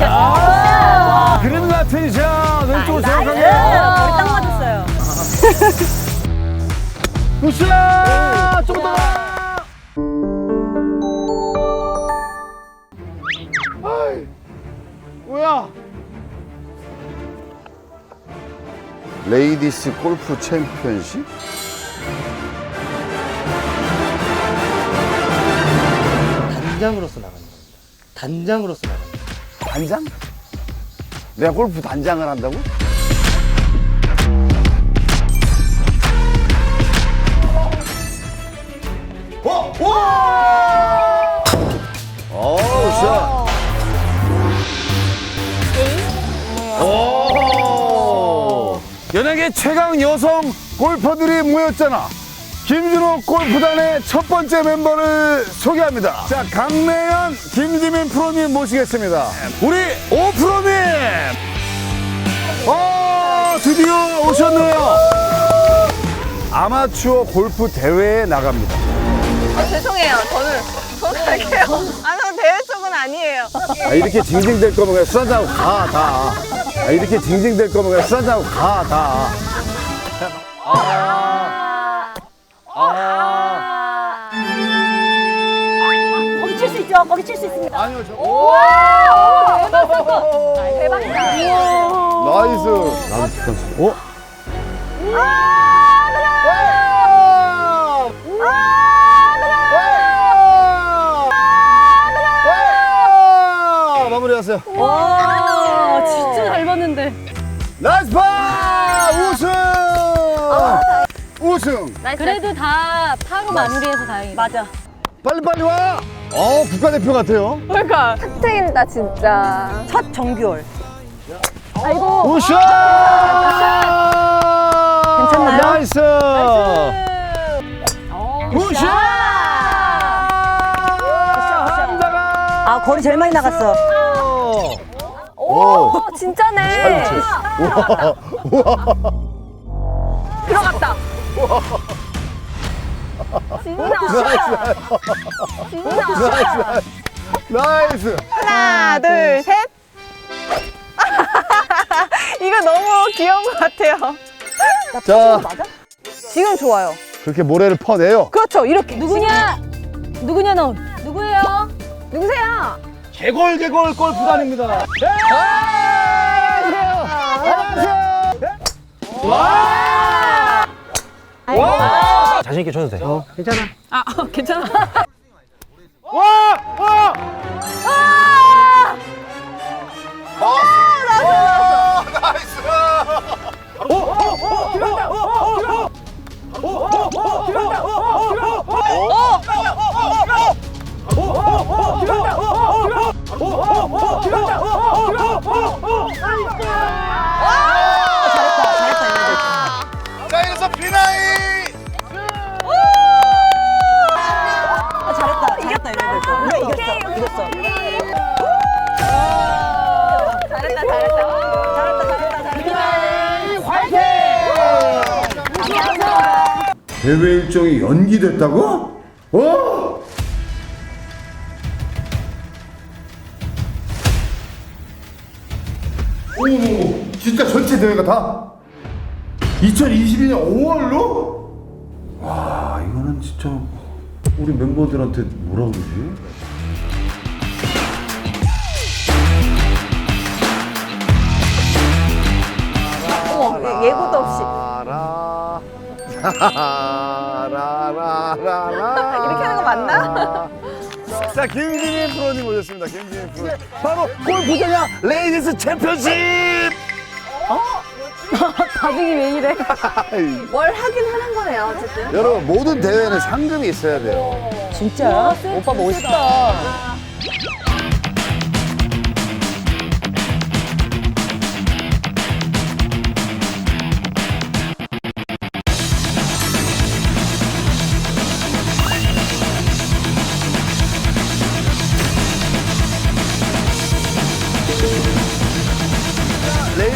야, 그림 같은 샷. 왼쪽으로 정확하게. 거의 딱 맞았어요. 굿샷! 조금 더. 아이, 뭐야? 레이디스 골프 챔피언십? 단장으로서 나가는 겁니다. 단장으로서 나가는 겁니다. 단장? 내가 골프 단장을 한다고? 어? 와! 어우, 샷! 오! 연예계 최강 여성 골퍼들이 모였잖아. 김준호 골프단의 첫 번째 멤버를 소개합니다. 자, 강래연, 김지민 프로님 모시겠습니다. 우리 오 프로님! 어, 드디어 오셨네요. 아마추어 골프 대회에 나갑니다. 아, 죄송해요. 저는 저는 할게요. 아, 저는 대회 쪽은 아니에요. 아, 이렇게 징징댈 거면 그냥 술 한잔하고 가, 다. 아, 이렇게 징징댈 거면 그냥 술 한잔하고 가, 다. 거기 칠 수 있죠? 거기 칠 수 있습니다. 아니요, 저. 대박이다. 나이스. 나도 뒷간수. 어? 마무리하세요. 와, 진짜 잘 봤는데. 나이스 파! 우승! 우승! 그래도 다 파로 마무리해서 다행이다. 맞아. 빨리빨리 와! 어, 국가대표 같아요. 그러니까. 탁 트인다, 진짜. 첫 정규월. 아이고. 우승! 괜찮나요? 나이스! 우승! 아, 거리 제일 많이 나갔어. 오! 진짜네. 우와! 우와! 진짜. 진짜. 나이스! 하나, 둘, 셋. 이거 너무 귀여운 것 같아요. 자, 지금 좋아요. 그렇게 모래를 퍼내요. 그렇죠. 이렇게. 누구냐? 누구냐 넌? 누구예요? 누구세요? 개골 개골 골프단입니다. 안녕하세요. 안녕하세요. 와! 와! 자신 있게 쳐도 돼. 어, 괜찮아. 아, 괜찮아. 와! 와! 자, 대회 일정이 연기됐다고? 어? 오, 진짜 전체 대회가 다 2022년 5월로? 와, 이거는 진짜 우리 멤버들한테 뭐라 그러지? 라라라라라 이렇게 하는 거 맞나? 자 김지민 프로님 오셨습니다 김지민 프로 바로 골프장야 레이디스 챔피언십 반응이 왜 이래? 뭘 하긴 하는 거네요, 어쨌든. 여러분 모든 대회는 상금이 있어야 돼요 진짜? 오빠 멋있다.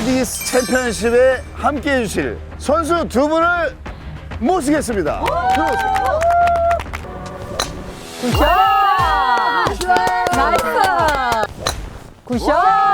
레이디스 챔피언십에 함께 해주실 선수 두 분을 모시겠습니다 들어오세요 굿샷! 나이스! 굿샷!